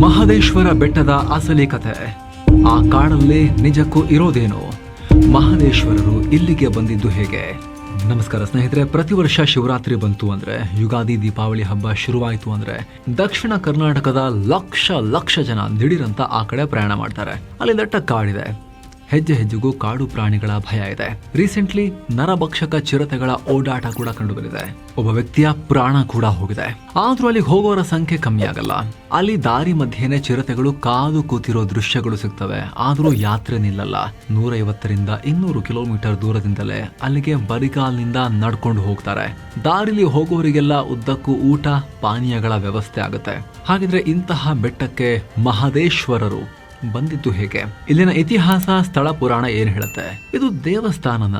ಮಹದೇಶ್ವರ ಬೆಟ್ಟದ ಅಸಲಿ ಕಥೆ. ಆ ಕಾಡಲ್ಲೇ ನಿಜಕ್ಕೂ ಇರೋದೇನು? ಮಹದೇಶ್ವರರು ಇಲ್ಲಿಗೆ ಬಂದಿದ್ದು ಹೇಗೆ? ನಮಸ್ಕಾರ ಸ್ನೇಹಿತರೆ, ಪ್ರತಿ ವರ್ಷ ಶಿವರಾತ್ರಿ ಬಂತು ಅಂದ್ರೆ, ಯುಗಾದಿ ದೀಪಾವಳಿ ಹಬ್ಬ ಶುರುವಾಯಿತು ಅಂದ್ರೆ, ದಕ್ಷಿಣ ಕರ್ನಾಟಕದ ಲಕ್ಷ ಲಕ್ಷ ಜನ ದಿಢೀರಂತ ಆ ಕಡೆ ಪ್ರಯಾಣ ಮಾಡ್ತಾರೆ. ಅಲ್ಲಿ ದಟ್ಟ ಕಾಡಿದೆ. ಹೆಜ್ಜೆ ಹೆಜ್ಜೆಗೂ ಕಾಡು ಪ್ರಾಣಿಗಳ ಭಯ ಇದೆ. ರೀಸೆಂಟ್ಲಿ ನರಭಕ್ಷಕ ಚಿರತೆಗಳ ಓಡಾಟ ಕೂಡ ಕಂಡು ಬಂದಿದೆ ಒಬ್ಬ ವ್ಯಕ್ತಿಯ ಪ್ರಾಣ ಕೂಡ ಹೋಗಿದೆ. ಆದ್ರೂ ಅಲ್ಲಿ ಹೋಗೋರ ಸಂಖ್ಯೆ ಕಮ್ಮಿ ಆಗಲ್ಲ. ಅಲ್ಲಿ ದಾರಿ ಮಧ್ಯೆನೆ ಚಿರತೆಗಳು ಕಾದು ಕೂತಿರೋ ದೃಶ್ಯಗಳು ಸಿಗ್ತವೆ. ಆದ್ರೂ ಯಾತ್ರೆ ನಿಲ್ಲಲ್ಲ. ನೂರೈವತ್ತರಿಂದ ಇನ್ನೂರು ಕಿಲೋಮೀಟರ್ ದೂರದಿಂದಲೇ ಅಲ್ಲಿಗೆ ಬರಿಗಾಲ್ನಿಂದ ನಡ್ಕೊಂಡು ಹೋಗ್ತಾರೆ. ದಾರಿಲಿ ಹೋಗೋರಿಗೆಲ್ಲ ಉದ್ದಕ್ಕೂ ಊಟ, ಪಾನೀಯಗಳ ವ್ಯವಸ್ಥೆ ಆಗುತ್ತೆ. ಹಾಗಿದ್ರೆ ಇಂತಹ ಬೆಟ್ಟಕ್ಕೆ ಮಹದೇಶ್ವರರು ಬಂದಿದ್ದು ಹೇಗೆ? ಇಲ್ಲಿನ ಇತಿಹಾಸ, ಸ್ಥಳ, ಪುರಾಣ ಏನ್ ಹೇಳುತ್ತೆ? ಇದು ದೇವಸ್ಥಾನನ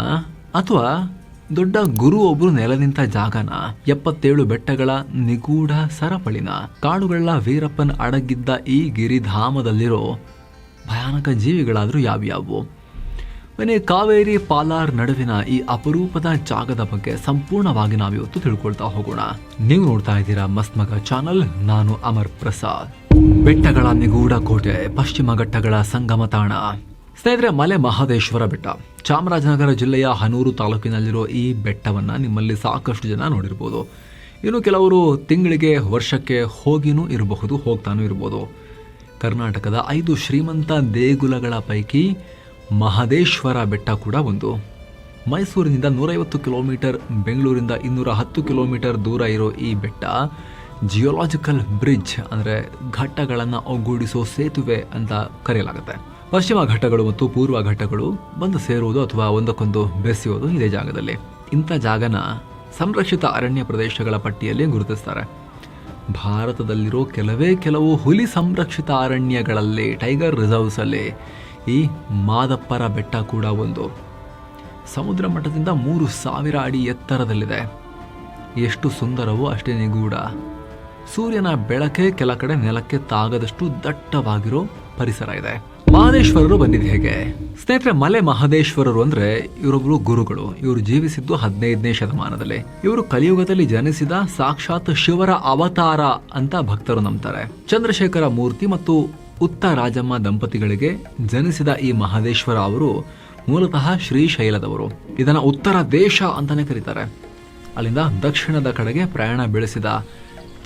ಅಥವಾ ದೊಡ್ಡ ಗುರು ಒಬ್ರು ನೆಲ ನಿಂತ ಜಾಗನ? ಎಪ್ಪತ್ತೇಳು ಬೆಟ್ಟಗಳ ನಿಗೂಢ ಸರಪಳಿನ? ಕಾಡುಗಳ ವೀರಪ್ಪನ್ ಅಡಗಿದ್ದ ಈ ಗಿರಿಧಾಮದಲ್ಲಿರೋ ಭಯಾನಕ ಜೀವಿಗಳಾದರೂ ಯಾವ್ಯಾವು? ಮನೆ ಕಾವೇರಿ ಪಾಲಾರ್ ನಡುವಿನ ಈ ಅಪರೂಪದ ಜಾಗದ ಬಗ್ಗೆ ಸಂಪೂರ್ಣವಾಗಿ ನಾವಿವತ್ತು ತಿಳ್ಕೊಳ್ತಾ ಹೋಗೋಣ. ನೀವು ನೋಡ್ತಾ ಇದ್ದೀರಾ ಮಸ್ಮಗ ಮಗ ಚಾನಲ್, ನಾನು ಅಮರ್ ಪ್ರಸಾದ್. ಬೆಟ್ಟಗಳ ನಿಗೂಢ ಕೋಟೆ, ಪಶ್ಚಿಮ ಘಟ್ಟಗಳ ಸಂಗಮ ತಾಣ. ಸ್ನೇಹಿತರೆ, ಮಲೆ ಮಹದೇಶ್ವರ ಬೆಟ್ಟ. ಚಾಮರಾಜನಗರ ಜಿಲ್ಲೆಯ ಹನೂರು ತಾಲೂಕಿನಲ್ಲಿರೋ ಈ ಬೆಟ್ಟವನ್ನ ನಿಮ್ಮಲ್ಲಿ ಸಾಕಷ್ಟು ಜನ ನೋಡಿರ್ಬೋದು. ಇನ್ನು ಕೆಲವರು ತಿಂಗಳಿಗೆ ವರ್ಷಕ್ಕೆ ಹೋಗಿನೂ ಇರಬಹುದು, ಹೋಗ್ತಾನೂ ಇರಬಹುದು. ಕರ್ನಾಟಕದ ಐದು ಶ್ರೀಮಂತ ದೇಗುಲಗಳ ಪೈಕಿ ಮಹದೇಶ್ವರ ಬೆಟ್ಟ ಕೂಡ ಒಂದು. ಮೈಸೂರಿನಿಂದ ನೂರೈವತ್ತು ಕಿಲೋಮೀಟರ್, ಬೆಂಗಳೂರಿಂದ ಇನ್ನೂರ ಹತ್ತು ಕಿಲೋಮೀಟರ್ ದೂರ ಇರೋ ಈ ಬೆಟ್ಟ ಜಿಯೋಲಾಜಿಕಲ್ ಬ್ರಿಡ್ಜ್ ಅಂದರೆ ಘಟ್ಟಗಳನ್ನು ಒಗ್ಗೂಡಿಸೋ ಸೇತುವೆ ಅಂತ ಕರೆಯಲಾಗುತ್ತೆ. ಪಶ್ಚಿಮ ಘಟ್ಟಗಳು ಮತ್ತು ಪೂರ್ವ ಘಟ್ಟಗಳು ಬಂದು ಸೇರುವುದು ಅಥವಾ ಒಂದಕ್ಕೊಂದು ಬೆಸೆಯುವುದು ಇದೇ ಜಾಗದಲ್ಲಿ. ಇಂಥ ಜಾಗನ ಸಂರಕ್ಷಿತ ಅರಣ್ಯ ಪ್ರದೇಶಗಳ ಪಟ್ಟಿಯಲ್ಲಿ ಗುರುತಿಸ್ತಾರೆ. ಭಾರತದಲ್ಲಿರೋ ಕೆಲವೇ ಕೆಲವು ಹುಲಿ ಸಂರಕ್ಷಿತ ಅರಣ್ಯಗಳಲ್ಲಿ ಟೈಗರ್ ರಿಸರ್ವ್ಸಲ್ಲಿ ಈ ಮಾದಪ್ಪರ ಬೆಟ್ಟ ಕೂಡ ಒಂದು. ಸಮುದ್ರ ಮಟ್ಟದಿಂದ ಮೂರು ಸಾವಿರ ಅಡಿ ಎತ್ತರದಲ್ಲಿದೆ. ಎಷ್ಟು ಸುಂದರವೋ ಅಷ್ಟೇ ನಿಗೂಢ. ಸೂರ್ಯನ ಬೆಳಕೆ ಕೆಲ ಕಡೆ ನೆಲಕ್ಕೆ ತಾಗದಷ್ಟು ದಟ್ಟವಾಗಿರೋ ಪರಿಸರ ಇದೆ. ಮಹದೇಶ್ವರರು ಬಂದಿದ್ದು ಹೇಗೆ? ಸ್ನೇಹಿತರೆ, ಮಲೆ ಮಹದೇಶ್ವರರು ಅಂದ್ರೆ ಇವರೊಬ್ರು ಗುರುಗಳು. ಇವರು ಜೀವಿಸಿದ್ದು ಹದಿನೈದನೇ ಶತಮಾನದಲ್ಲಿ. ಇವರು ಕಲಿಯುಗದಲ್ಲಿ ಜನಿಸಿದ ಸಾಕ್ಷಾತ್ ಶಿವರ ಅವತಾರ ಅಂತ ಭಕ್ತರು ನಂಬ್ತಾರೆ. ಚಂದ್ರಶೇಖರ ಮೂರ್ತಿ ಮತ್ತು ಉತ್ತ ರಾಜಮ್ಮ ದಂಪತಿಗಳಿಗೆ ಜನಿಸಿದ ಈ ಮಹದೇಶ್ವರ ಅವರು ಮೂಲತಃ ಶ್ರೀಶೈಲದವರು. ಇದನ್ನ ಉತ್ತರ ದೇಶ ಅಂತಾನೆ ಕರೀತಾರೆ. ಅಲ್ಲಿಂದ ದಕ್ಷಿಣದ ಕಡೆಗೆ ಪ್ರಯಾಣ ಬೆಳೆಸಿದ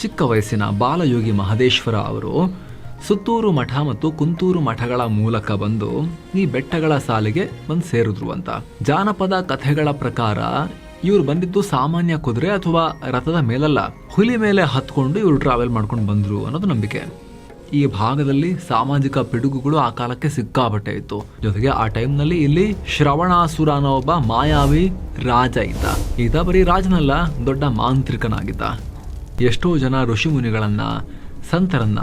ಚಿಕ್ಕ ವಯಸ್ಸಿನ ಬಾಲಯೋಗಿ ಮಹದೇಶ್ವರ ಅವರು ಸುತ್ತೂರು ಮಠ ಮತ್ತು ಕುಂತೂರು ಮಠಗಳ ಮೂಲಕ ಬಂದು ಈ ಬೆಟ್ಟಗಳ ಸಾಲಿಗೆ ಬಂದು ಸೇರಿದ್ರು ಅಂತ. ಜಾನಪದ ಕಥೆಗಳ ಪ್ರಕಾರ ಇವ್ರು ಬಂದಿದ್ದು ಸಾಮಾನ್ಯ ಕುದುರೆ ಅಥವಾ ರಥದ ಮೇಲಲ್ಲ. ಹುಲಿ ಮೇಲೆ ಹತ್ಕೊಂಡು ಇವರು ಟ್ರಾವೆಲ್ ಮಾಡ್ಕೊಂಡು ಬಂದರು ಅನ್ನೋದು ನಂಬಿಕೆ. ಈ ಭಾಗದಲ್ಲಿ ಸಾಮಾಜಿಕ ಪಿಡುಗುಗಳು ಆ ಕಾಲಕ್ಕೆ ಸಿಕ್ಕಾಪಟ್ಟೆ ಇತ್ತು. ಜೊತೆಗೆ ಆ ಟೈಮ್ನಲ್ಲಿ ಇಲ್ಲಿ ಶ್ರವಣಾಸುರ ಅನ್ನೋ ಒಬ್ಬ ಮಾಯಾವಿ ರಾಜ ಇದ್ದ. ಈತ ಬರೀ ರಾಜನಲ್ಲ, ದೊಡ್ಡ ಮಾಂತ್ರಿಕನಾಗಿದ್ದ. ಎಷ್ಟೋ ಜನ ಋಷಿ ಮುನಿಗಳನ್ನ ಸಂತರನ್ನ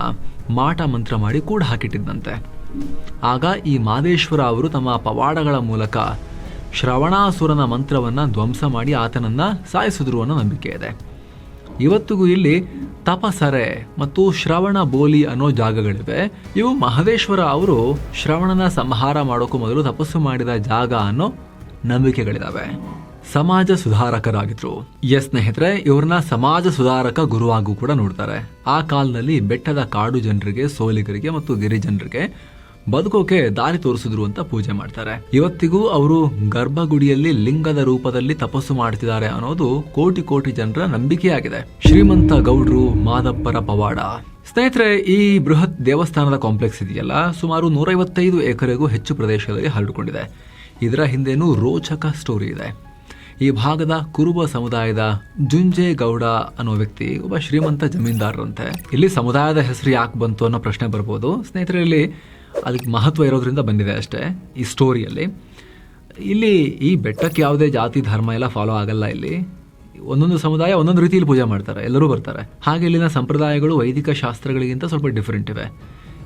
ಮಾಟ ಮಂತ್ರ ಮಾಡಿ ಕೂಡ ಹಾಕಿಟ್ಟಿದ್ದಂತೆ. ಆಗ ಈ ಮಾದೇಶ್ವರ ಅವರು ತಮ್ಮ ಪವಾಡಗಳ ಮೂಲಕ ಶ್ರವಣಾಸುರನ ಮಂತ್ರವನ್ನ ಧ್ವಂಸ ಮಾಡಿ ಆತನನ್ನ ಸಾಯಿಸಿದ್ರು ಅನ್ನೋ ನಂಬಿಕೆ ಇದೆ. ಇವತ್ತಿಗೂ ಇಲ್ಲಿ ತಪಸರೆ ಮತ್ತು ಶ್ರವಣ ಬೋಲಿ ಅನ್ನೋ ಜಾಗಗಳಿವೆ. ಇವು ಮಹದೇಶ್ವರ ಅವರು ಶ್ರವಣನ ಸಂಹಾರ ಮಾಡೋಕ್ಕೂ ಮೊದಲು ತಪಸ್ಸು ಮಾಡಿದ ಜಾಗ ಅನ್ನೋ ನಂಬಿಕೆಗಳಿದಾವೆ. ಸಮಾಜ ಸುಧಾರಕರಾಗಿದ್ರು. ಎಸ್ ಸ್ನೇಹಿತರೆ, ಇವ್ರನ್ನ ಸಮಾಜ ಸುಧಾರಕ ಗುರುವಾಗೂ ಕೂಡ ನೋಡ್ತಾರೆ. ಆ ಕಾಲದಲ್ಲಿ ಬೆಟ್ಟದ ಕಾಡು ಜನರಿಗೆ, ಸೋಲಿಗರಿಗೆ ಮತ್ತು ಗಿರಿಜನರಿಗೆ ಬದುಕೋಕೆ ದಾರಿ ತೋರಿಸಿದ್ರು ಅಂತ ಪೂಜೆ ಮಾಡ್ತಾರೆ. ಇವತ್ತಿಗೂ ಅವರು ಗರ್ಭಗುಡಿಯಲ್ಲಿ ಲಿಂಗದ ರೂಪದಲ್ಲಿ ತಪಸ್ಸು ಮಾಡ್ತಿದ್ದಾರೆ ಅನ್ನೋದು ಕೋಟಿ ಕೋಟಿ ಜನರ ನಂಬಿಕೆಯಾಗಿದೆ. ಶ್ರೀಮಂತ ಗೌಡ್ರು ಮಾದಪ್ಪರ ಪವಾಡ. ಸ್ನೇಹಿತರೆ, ಈ ಬೃಹತ್ ದೇವಸ್ಥಾನದ ಕಾಂಪ್ಲೆಕ್ಸ್ ಇದೆಯಲ್ಲ? ಸುಮಾರು ನೂರೈವತ್ತೈದು ಎಕರೆಗೂ ಹೆಚ್ಚು ಪ್ರದೇಶದಲ್ಲಿ ಹರಡಿಕೊಂಡಿದೆ. ಇದರ ಹಿಂದೆನೂ ರೋಚಕ ಸ್ಟೋರಿ ಇದೆ. ಈ ಭಾಗದ ಕುರುಬ ಸಮುದಾಯದ ಜುಂಜೆ ಗೌಡ ಅನ್ನೋ ವ್ಯಕ್ತಿ ಒಬ್ಬ ಶ್ರೀಮಂತ ಜಮೀನ್ದಾರರಂತೆ. ಇಲ್ಲಿ ಸಮುದಾಯದ ಹೆಸರು ಯಾಕೆ ಬಂತು ಅನ್ನೋ ಪ್ರಶ್ನೆ ಬರ್ಬೋದು. ಸ್ನೇಹಿತರೆ, ಇಲ್ಲಿ ಅದಕ್ಕೆ ಮಹತ್ವ ಇರೋದ್ರಿಂದ ಬಂದಿದೆ ಅಷ್ಟೇ ಈ ಸ್ಟೋರಿಯಲ್ಲಿ ಇಲ್ಲಿ ಈ ಬೆಟ್ಟಕ್ಕೆ ಯಾವುದೇ ಜಾತಿ, ಧರ್ಮ ಎಲ್ಲ ಫಾಲೋ ಆಗಲ್ಲ ಇಲ್ಲಿ. ಒಂದೊಂದು ಸಮುದಾಯ ಒಂದೊಂದು ರೀತಿಯಲ್ಲಿ ಪೂಜೆ ಮಾಡ್ತಾರೆ, ಎಲ್ಲರೂ ಬರ್ತಾರೆ. ಹಾಗೆ ಇಲ್ಲಿನ ಸಂಪ್ರದಾಯಗಳು ವೈದಿಕ ಶಾಸ್ತ್ರಗಳಿಗಿಂತ ಸ್ವಲ್ಪ ಡಿಫ್ರೆಂಟ್ ಇವೆ.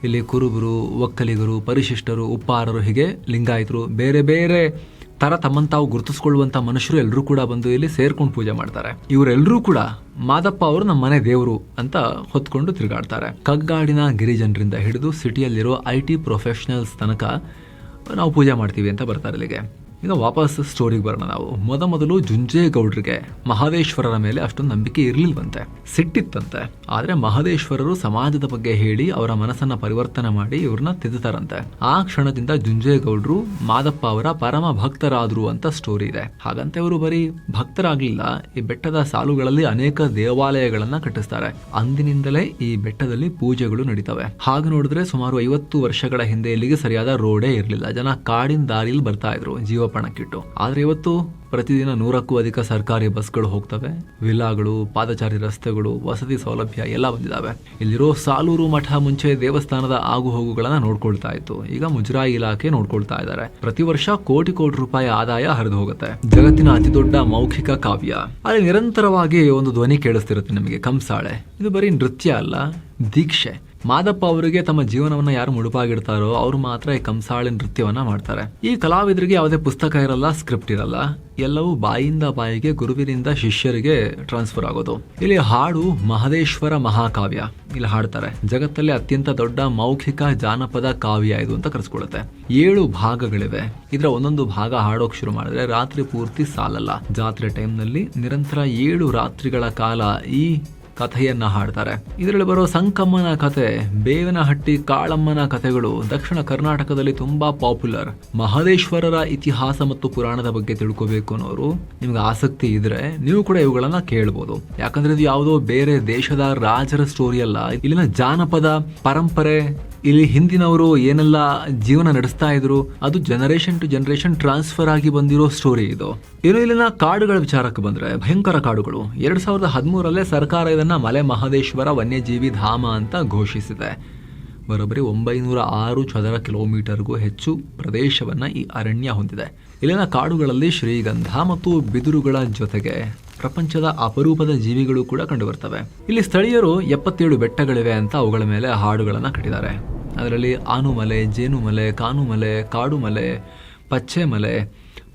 ಇಲ್ಲಿ ಕುರುಬರು, ಒಕ್ಕಲಿಗರು, ಪರಿಶಿಷ್ಟರು, ಉಪ್ಪಾರರು ಹೀಗೆ ಲಿಂಗಾಯಿತರು ಬೇರೆ ಬೇರೆ ತರ ತಮ್ಮನ್ನು ತಾವು ಗುರುತಿಸ್ಕೊಳ್ಳುವಂಥ ಮನುಷ್ಯರು ಎಲ್ಲರೂ ಕೂಡ ಬಂದು ಇಲ್ಲಿ ಸೇರ್ಕೊಂಡು ಪೂಜೆ ಮಾಡ್ತಾರೆ. ಇವರೆಲ್ಲರೂ ಕೂಡ ಮಾದಪ್ಪ ಅವರು ನಮ್ಮ ಮನೆ ದೇವರು ಅಂತ ಹೊತ್ಕೊಂಡು ತಿರುಗಾಡ್ತಾರೆ. ಕಗ್ಗಾಡಿನ ಗಿರಿಜನರಿಂದ ಹಿಡಿದು ಸಿಟಿಯಲ್ಲಿರೋ ಐ ಟಿ ಪ್ರೊಫೆಷನಲ್ಸ್ ತನಕ ನಾವು ಪೂಜೆ ಮಾಡ್ತೀವಿ ಅಂತ ಬರ್ತಾರೆ ಇಲ್ಲಿಗೆ. ಈಗ ವಾಪಸ್ ಸ್ಟೋರಿಗೆ ಬರೋಣ ನಾವು. ಮೊದ ಮೊದಲು ಜುಂಜೇಗೌಡ್ರಿಗೆ ಮಹದೇಶ್ವರರ ಮೇಲೆ ಅಷ್ಟೊಂದು ನಂಬಿಕೆ ಇರಲಿಲ್ವಂತೆ. ಸಿಟ್ಟಿತ್ತಂತೆ. ಆದ್ರೆ ಮಹದೇಶ್ವರರು ಸಮಾಜದ ಬಗ್ಗೆ ಹೇಳಿ ಅವರ ಮನಸ್ಸನ್ನ ಪರಿವರ್ತನೆ ಮಾಡಿ ಇವ್ರನ್ನ ತಿದ್ದುತ್ತಾರಂತೆ ಆ ಕ್ಷಣದಿಂದ ಜುಂಜೇಗೌಡ್ರು ಮಾದಪ್ಪ ಅವರ ಪರಮ ಭಕ್ತರಾದ್ರು ಅಂತ ಸ್ಟೋರಿ ಇದೆ. ಹಾಗಂತ ಇವರು ಬರೀ ಭಕ್ತರಾಗ್ಲಿಲ್ಲ, ಈ ಬೆಟ್ಟದ ಸಾಲುಗಳಲ್ಲಿ ಅನೇಕ ದೇವಾಲಯಗಳನ್ನ ಕಟ್ಟಿಸ್ತಾರೆ. ಅಂದಿನಿಂದಲೇ ಈ ಬೆಟ್ಟದಲ್ಲಿ ಪೂಜೆಗಳು ನಡೀತವೆ. ಹಾಗೆ ನೋಡಿದ್ರೆ ಸುಮಾರು ಐವತ್ತು ವರ್ಷಗಳ ಹಿಂದೆ ಇಲ್ಲಿಗೆ ಸರಿಯಾದ ರೋಡೇ ಇರಲಿಲ್ಲ. ಜನ ಕಾಡಿನ ದಾರಿಯಲ್ಲಿ ಬರ್ತಾ ಇದ್ರು. ಜೀವಪಣಕ್ಕಿಟ್ಟು ಆದ್ರೆ ಇವತ್ತು ಪ್ರತಿದಿನ ನೂರಕ್ಕೂ ಅಧಿಕ ಸರ್ಕಾರಿ ಬಸ್ಗಳು ಹೋಗ್ತವೆ. ವಿಲಾಗಳು ಪಾದಚಾರಿ ರಸ್ತೆಗಳು, ವಸತಿ ಸೌಲಭ್ಯ ಎಲ್ಲ ಬಂದಿದಾವೆ. ಇಲ್ಲಿರೋ ಸಾಲೂರು ಮಠ ಮುಂಚೆ ದೇವಸ್ಥಾನದ ಆಗು ಹೋಗುಗಳನ್ನ ನೋಡ್ಕೊಳ್ತಾ ಇತ್ತು. ಈಗ ಮುಜರಾಯಿ ಇಲಾಖೆ ನೋಡ್ಕೊಳ್ತಾ ಇದ್ದಾರೆ ಪ್ರತಿ ವರ್ಷ ಕೋಟಿ ಕೋಟಿ ರೂಪಾಯಿ ಆದಾಯ ಹರಿದು ಹೋಗುತ್ತೆ. ಜಗತ್ತಿನ ಅತಿ ದೊಡ್ಡ ಮೌಖಿಕ ಕಾವ್ಯ. ಅಲ್ಲಿ ನಿರಂತರವಾಗಿ ಒಂದು ಧ್ವನಿ ಕೇಳಿಸ್ತಿರುತ್ತೆ ನಿಮಗೆ. ಕಂಸಾಳೆ. ಇದು ಬರೀ ನೃತ್ಯ ಅಲ್ಲ, ದೀಕ್ಷೆ. ಮಾದಪ್ಪ ಅವರಿಗೆ ತಮ್ಮ ಜೀವನವನ್ನ ಯಾರು ಮುಡುಪಾಗಿಡ್ತಾರೋ ಅವ್ರು ಮಾತ್ರ ಈ ಕಂಸಾಳೆ ನೃತ್ಯವನ್ನ ಮಾಡ್ತಾರೆ. ಈ ಕಲಾವಿದರಿಗೆ ಯಾವುದೇ ಪುಸ್ತಕ ಇರಲ್ಲ ಸ್ಕ್ರಿಪ್ಟ್ ಇರಲ್ಲ. ಎಲ್ಲವೂ ಬಾಯಿಂದ ಬಾಯಿಗೆ, ಗುರುವಿನಿಂದ ಶಿಷ್ಯರಿಗೆ ಟ್ರಾನ್ಸ್ಫರ್ ಆಗೋದು. ಇಲ್ಲಿ ಹಾಡು ಮಹದೇಶ್ವರ ಮಹಾಕಾವ್ಯ. ಇಲ್ಲಿ ಹಾಡ್ತಾರೆ, ಜಗತ್ತಲ್ಲಿ ಅತ್ಯಂತ ದೊಡ್ಡ ಮೌಖಿಕ ಜಾನಪದ ಕಾವ್ಯ ಇದು ಅಂತ ಕರೆಸ್ಕೊಳ್ಳುತ್ತೆ ಏಳು ಭಾಗಗಳಿವೆ. ಇದರ ಒಂದೊಂದು ಭಾಗ ಹಾಡೋಕ್ ಶುರು ಮಾಡಿದ್ರೆ ರಾತ್ರಿ ಪೂರ್ತಿ ಸಾಲಲ್ಲ. ಜಾತ್ರೆ ಟೈಮ್ನಲ್ಲಿ ನಿರಂತರ ಏಳು ರಾತ್ರಿಗಳ ಕಾಲ ಈ ಕಥೆಯನ್ನ ಹಾಡ್ತಾರೆ. ಇದರಲ್ಲಿ ಬರೋ ಸಂಕಮ್ಮನ ಕತೆ ಬೇವನಹಟ್ಟಿ ಕಾಳಮ್ಮನ ಕಥೆಗಳು ದಕ್ಷಿಣ ಕರ್ನಾಟಕದಲ್ಲಿ ತುಂಬಾ ಪಾಪ್ಯುಲರ್. ಮಹದೇಶ್ವರರ ಇತಿಹಾಸ ಮತ್ತು ಪುರಾಣದ ಬಗ್ಗೆ ತಿಳ್ಕೋಬೇಕು ಅನ್ನೋರು. ನಿಮ್ಗೆ ಆಸಕ್ತಿ ಇದ್ರೆ ನೀವು ಕೂಡ ಇವುಗಳನ್ನ ಕೇಳ್ಬೋದು. ಯಾಕಂದ್ರೆ ಇದು ಯಾವುದೋ ಬೇರೆ ದೇಶದ ರಾಜರ ಸ್ಟೋರಿ ಅಲ್ಲ. ಇಲ್ಲಿನ ಜಾನಪದ ಪರಂಪರೆ ಇಲ್ಲಿ ಹಿಂದಿನವರು ಏನೆಲ್ಲ ಜೀವನ ನಡೆಸ್ತಾ ಇದ್ರು, ಅದು ಜನರೇಷನ್ ಟು ಜನರೇಷನ್ ಟ್ರಾನ್ಸ್ಫರ್ ಆಗಿ ಬಂದಿರೋ ಸ್ಟೋರಿ ಇದು. ಇನ್ನು ಇಲ್ಲಿನ ಕಾಡುಗಳ ವಿಚಾರಕ್ಕೆ ಬಂದ್ರೆ, ಭಯಂಕರ ಕಾಡುಗಳು. ಎರಡ್ ಸಾವಿರದ ಹದಿಮೂರಲ್ಲೇ ಸರ್ಕಾರ ಇದನ್ನ ಮಲೆ ಮಹದೇಶ್ವರ ವನ್ಯಜೀವಿ ಧಾಮ ಅಂತ ಘೋಷಿಸಿದೆ. ಬರೋಬ್ಬರಿ ಒಂಬೈನೂರ ಆರು ಚದರ ಕಿಲೋಮೀಟರ್ಗೂ ಹೆಚ್ಚು ಪ್ರದೇಶವನ್ನ ಈ ಅರಣ್ಯ ಹೊಂದಿದೆ. ಇಲ್ಲಿನ ಕಾಡುಗಳಲ್ಲಿ ಶ್ರೀಗಂಧ ಮತ್ತು ಬಿದಿರುಗಳ ಜೊತೆಗೆ ಪ್ರಪಂಚದ ಅಪರೂಪದ ಜೀವಿಗಳು ಕೂಡ ಕಂಡುಬರ್ತವೆ. ಇಲ್ಲಿ ಸ್ಥಳೀಯರು ಎಪ್ಪತ್ತೇಳು ಬೆಟ್ಟಗಳಿವೆ ಅಂತ ಅವುಗಳ ಮೇಲೆ ಹಾಡುಗಳನ್ನು ಕಟ್ಟಿದ್ದಾರೆ. ಅದರಲ್ಲಿ ಆನುಮಲೆ, ಜೇನುಮಲೆ, ಕಾನುಮಲೆ, ಕಾಡುಮಲೆ, ಪಚ್ಚೆಮಲೆ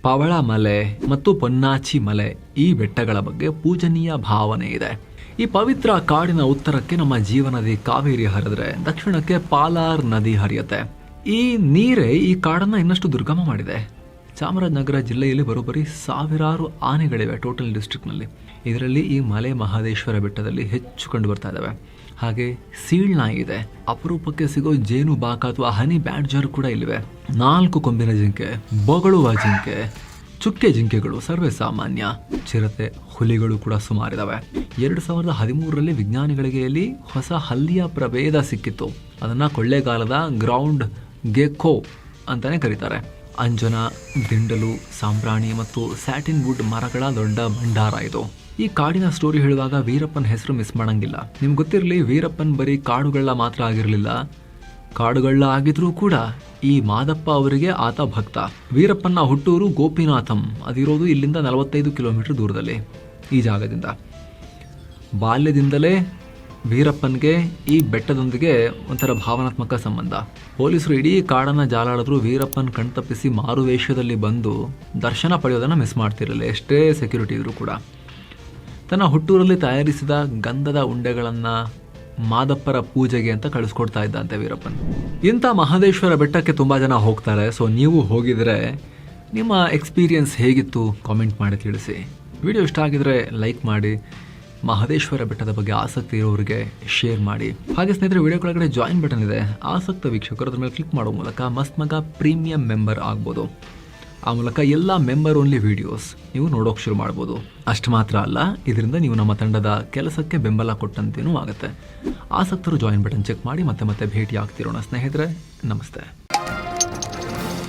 ಪವಳ ಮಲೆ ಮತ್ತು ಪೊನ್ನಾಚಿ ಮಲೆ ಈ ಬೆಟ್ಟಗಳ ಬಗ್ಗೆ ಪೂಜನೀಯ ಭಾವನೆ ಇದೆ. ಈ ಪವಿತ್ರ ಕಾಡಿನ ಉತ್ತರಕ್ಕೆ ನಮ್ಮ ಜೀವನದಿ ಕಾವೇರಿ ಹರಿದ್ರೆ ದಕ್ಷಿಣಕ್ಕೆ ಪಾಲಾರ್ ನದಿ ಹರಿಯುತ್ತೆ. ಈ ನೀರೇ ಈ ಕಾಡನ್ನ ಇನ್ನಷ್ಟು ದುರ್ಗಮ ಮಾಡಿದೆ. ಚಾಮರಾಜನಗರ ಜಿಲ್ಲೆಯಲ್ಲಿ ಬರೋಬ್ಬರಿ ಸಾವಿರಾರು ಆನೆಗಳಿವೆ ಟೋಟಲ್ ಡಿಸ್ಟ್ರಿಕ್ಟ್ನಲ್ಲಿ. ಇದರಲ್ಲಿ ಈ ಮಲೆ ಮಹದೇಶ್ವರ ಬೆಟ್ಟದಲ್ಲಿ ಹೆಚ್ಚು ಕಂಡು ಬರ್ತಾ ಇದ್ದಾವೆ. ಹಾಗೆ ಸೀಳ್ನಾಯಿ ಇದೆ. ಅಪರೂಪಕ್ಕೆ ಸಿಗೋ ಜೇನು ಬಾಕ ಅಥವಾ ಹನಿ ಬ್ಯಾಡ್ಜರ್ ಕೂಡ ಇಲ್ಲಿವೆ. ನಾಲ್ಕು ಕೊಂಬಿನ ಜಿಂಕೆ, ಬೊಗಳುವ ಜಿಂಕೆ, ಚುಕ್ಕೆ ಜಿಂಕೆಗಳು ಸರ್ವೇ ಸಾಮಾನ್ಯ. ಚಿರತೆ, ಹುಲಿಗಳು ಕೂಡ ಸುಮಾರಿದಾವೆ. ಎರಡು ಸಾವಿರದ ಹದಿಮೂರರಲ್ಲಿ ವಿಜ್ಞಾನಿಗಳಿಗೆ ಇಲ್ಲಿ ಹೊಸ ಹಲ್ಲಿಯ ಪ್ರಭೇದ ಸಿಕ್ಕಿತ್ತು. ಅದನ್ನ ಕೊಳ್ಳೆಗಾಲದ ಗ್ರೌಂಡ್ ಗೆಕೋ ಅಂತಾನೆ ಕರೀತಾರೆ. ಅಂಜನ, ದಿಂಡಲು, ಸಾಂಬ್ರಾಣಿ ಮತ್ತು ಸ್ಯಾಟಿನ್ ವುಡ್ ಮರಗಳ ದೊಡ್ಡ ಭಂಡಾರ ಇದು. ಈ ಕಾಡಿನ ಸ್ಟೋರಿ ಹೇಳುವಾಗ ವೀರಪ್ಪನ ಹೆಸರು ಮಿಸ್ ಮಾಡಂಗಿಲ್ಲ. ನಿಮ್ಗೆ ಗೊತ್ತಿರಲಿ, ವೀರಪ್ಪನ್ ಬರೀ ಕಾಡುಗಳ ಮಾತ್ರ ಆಗಿರಲಿಲ್ಲ. ಕಾಡುಗಳ ಆಗಿದ್ರೂ ಕೂಡ ಈ ಮಾದಪ್ಪ ಅವರಿಗೆ ಆತ ಭಕ್ತ. ವೀರಪ್ಪನ ಹುಟ್ಟೂರು ಗೋಪಿನಾಥಂ. ಅದಿರೋದು ಇಲ್ಲಿಂದ ನಲವತ್ತೈದು ಕಿಲೋಮೀಟರ್ ದೂರದಲ್ಲಿ, ಈ ಜಾಗದಿಂದ. ಬಾಲ್ಯದಿಂದಲೇ ವೀರಪ್ಪನ್ಗೆ ಈ ಬೆಟ್ಟದೊಂದಿಗೆ ಒಂಥರ ಭಾವನಾತ್ಮಕ ಸಂಬಂಧ. ಪೊಲೀಸರು ಇಡೀ ಕಾಡನ್ನು ಜಾಲಾಡಿದ್ರು ವೀರಪ್ಪನ್ ಕಣ್ತಪ್ಪಿಸಿ ಮಾರುವೇಷದಲ್ಲಿ ಬಂದು ದರ್ಶನ ಪಡೆಯೋದನ್ನು ಮಿಸ್ ಮಾಡ್ತಿರಲಿಲ್ಲ. ಎಷ್ಟೇ ಸೆಕ್ಯೂರಿಟಿ ಇದ್ರು ಕೂಡ. ತನ್ನ ಹುಟ್ಟೂರಲ್ಲಿ ತಯಾರಿಸಿದ ಗಂಧದ ಉಂಡೆಗಳನ್ನು ಮಾದಪ್ಪರ ಪೂಜೆಗೆ ಅಂತ ಕಳಿಸ್ಕೊಡ್ತಾ ಇದ್ದಂತೆ ವೀರಪ್ಪನ್. ಇಂಥ ಮಹದೇಶ್ವರ ಬೆಟ್ಟಕ್ಕೆ ತುಂಬ ಜನ ಹೋಗ್ತಾರೆ. ಸೊ ನೀವು ಹೋಗಿದರೆ ನಿಮ್ಮ ಎಕ್ಸ್ಪೀರಿಯನ್ಸ್ ಹೇಗಿತ್ತು? ಕಾಮೆಂಟ್ ಮಾಡಿ ತಿಳಿಸಿ. ವಿಡಿಯೋ ಇಷ್ಟ ಆಗಿದ್ರೆ ಲೈಕ್ ಮಾಡಿ. ಮಹದೇಶ್ವರ ಬೆಟ್ಟದ ಬಗ್ಗೆ ಆಸಕ್ತಿ ಇರೋರಿಗೆ ಶೇರ್ ಮಾಡಿ. ಹಾಗೆ ಸ್ನೇಹಿತರೆ ವಿಡಿಯೋ ಕೆಳಗಡೆ ಜಾಯಿನ್ ಬಟನ್ ಇದೆ. ಆಸಕ್ತ ವೀಕ್ಷಕರು ಅದ್ರ ಮೇಲೆ ಕ್ಲಿಕ್ ಮಾಡೋ ಮೂಲಕ ಮಸ್ತ್ ಮಗ ಪ್ರೀಮಿಯಂ ಮೆಂಬರ್ ಆಗ್ಬೋದು. ಆ ಮೂಲಕ ಎಲ್ಲ ಮೆಂಬರ್ ಓನ್ಲಿ ವಿಡಿಯೋಸ್ ನೀವು ನೋಡೋಕೆ ಶುರು ಮಾಡ್ಬೋದು. ಅಷ್ಟು ಮಾತ್ರ ಅಲ್ಲ, ಇದರಿಂದ ನೀವು ನಮ್ಮ ತಂಡದ ಕೆಲಸಕ್ಕೆ ಬೆಂಬಲ ಕೊಟ್ಟಂತೇನೂ ಆಗುತ್ತೆ. ಆಸಕ್ತರು ಜಾಯಿನ್ ಬಟನ್ ಚೆಕ್ ಮಾಡಿ ಮತ್ತೆ ಮತ್ತೆ ಭೇಟಿ ಆಗ್ತಿರೋಣ ಸ್ನೇಹಿತರೆ. ನಮಸ್ತೆ.